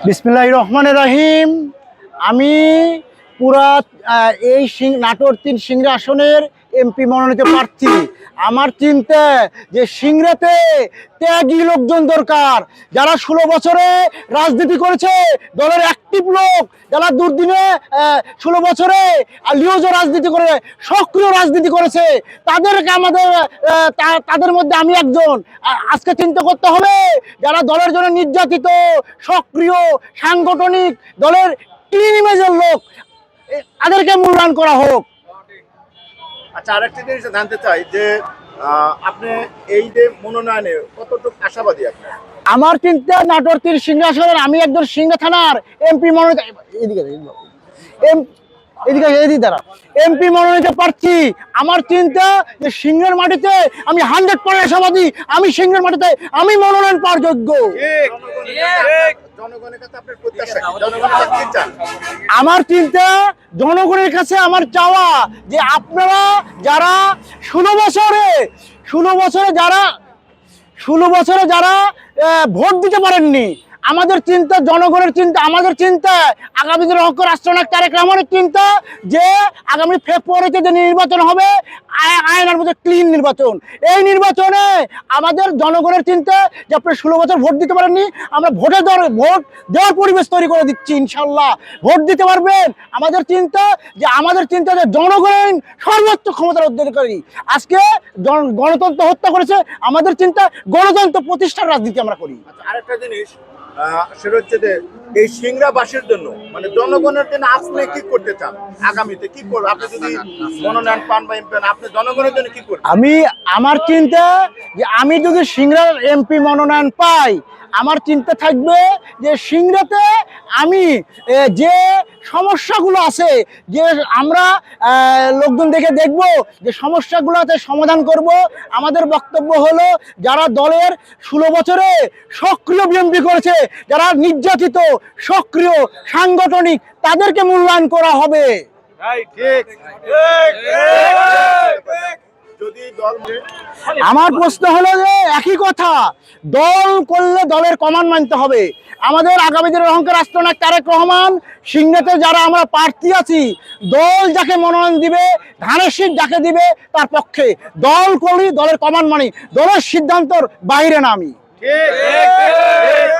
বিসমিল্লাহ রহমান রাহিম আমি পুরা এই সিং নাটোর তিন সিংড়া আসনের এমপি মনোনীত প্রার্থী। আমার চিন্তা যে সিংড়াতে ত্যাগী লোকজন দরকার। যারা ষোলো বছরে রাজনীতি করেছে, দলের অ্যাক্টিভ লোক, যারা দুর্দিনে ষোলো বছরে লিওজ রাজনীতি করে, সক্রিয় রাজনীতি করেছে, তাদেরকে আমাদের তাদের মধ্যে আমি একজন। আজকে চিন্তা করতে হবে, যারা দলের জন্য নির্যাতিত, সক্রিয়, সাংগঠনিক, দলের ক্লিন ইমেজের লোক তাদেরকে মূল্যায়ন করা হোক। আচ্ছা আরেকটা জিনিস জানতে চাই যে আহ, আপনি এই যে মনোনয়নে কতটুকু আশাবাদী আপনি আমার চিন্তা নাটোর তীর সিংহাসনের আমি একজন সিংহা থানার এমপি মনোনীত এদিকে এদিকে এম- এদিকে এদিকে দাঁড়া। এমপি মনোনীত প্রার্থী আমার চিন্তা যে সিংহের মাটিতে আমি হান্ড্রেড পার্সেন্ট আশাবাদী আমি সিংহের মাটিতে আমি মনোনয়ন পাওয়ার যোগ্য। জনগণের কাছে আপনার প্রত্যাশা জনগণের কাছে কি আমার চিন্তা জনগণের কাছে আমার চাওয়া যে আপনারা যারা ষোলো বছরে ষোলো বছরে যারা, ষোলো বছরে যারা ভোট দিতে পারেননি আমাদের চিন্তা, জনগণের চিন্তা, আমাদের চিন্তা। আগামী দিনের অঙ্ক রাষ্ট্রনায়ক তারেক রহমানের চিন্তা যে আগামী ফেব্রুয়ারিতে যে নির্বাচন হবে আয়নার মধ্যে ক্লিন নির্বাচন। এই নির্বাচনে আমাদের জনগণের চিন্তা যে আপনি ষোলো বছর ভোট দিতে পারেননি, আমরা ভোটের দর ভোট দেওয়ার পরিবেশ তৈরি করে দিচ্ছি ইনশাল্লাহ ভোট দিতে পারবেন। আমাদের চিন্তা যে, আমাদের চিন্তা যে জনগণ সর্বোচ্চ ক্ষমতার অধিকারী। আজকে গণতন্ত্র হত্যা করেছে, আমাদের চিন্তা গণতন্ত্র প্রতিষ্ঠার রাজনীতি আমরা করি। আচ্ছা আরেকটা জিনিস সেটা হচ্ছে যে এই সিংড়াবাসীর জন্য মানে জনগণের জন্য আপনি কি করতে চান? আগামীতে কি করবেন আপনি যদি মনোনয়ন পান বা এমপি আপনি জনগণের জন্য কি করবেন? আমি আমার চিন্তা যে আমি যদি সিংড়ার এমপি মনোনয়ন পাই আমার চিন্তা থাকবে যে সিংড়াতে আমি যে সমস্যাগুলো আছে যে আমরা লোকজন দেখে দেখব যে সমস্যাগুলোতে সমাধান করব আমাদের বক্তব্য হলো যারা দলের ষোলো বছরে সক্রিয় বিএমপি করেছে যারা নির্যাতিত সক্রিয় সাংগঠনিক তাদেরকে মূল্যায়ন করা হবে ঠিক আমার প্রশ্ন হলো যে একই কথা দল করলে দলের কমান মানতে হবে। আমাদের আগামী দিনের অহংকার রাষ্ট্রনায়ক তারেক রহমান সিংহেতে যারা আমরা প্রার্থী আছি দল যাকে মনোনয়ন দিবে ধানের শীত যাকে দিবে তার পক্ষে। দল করি দলের কমান মানি। দলের সিদ্ধান্তর বাইরে না আমি। ঠিক।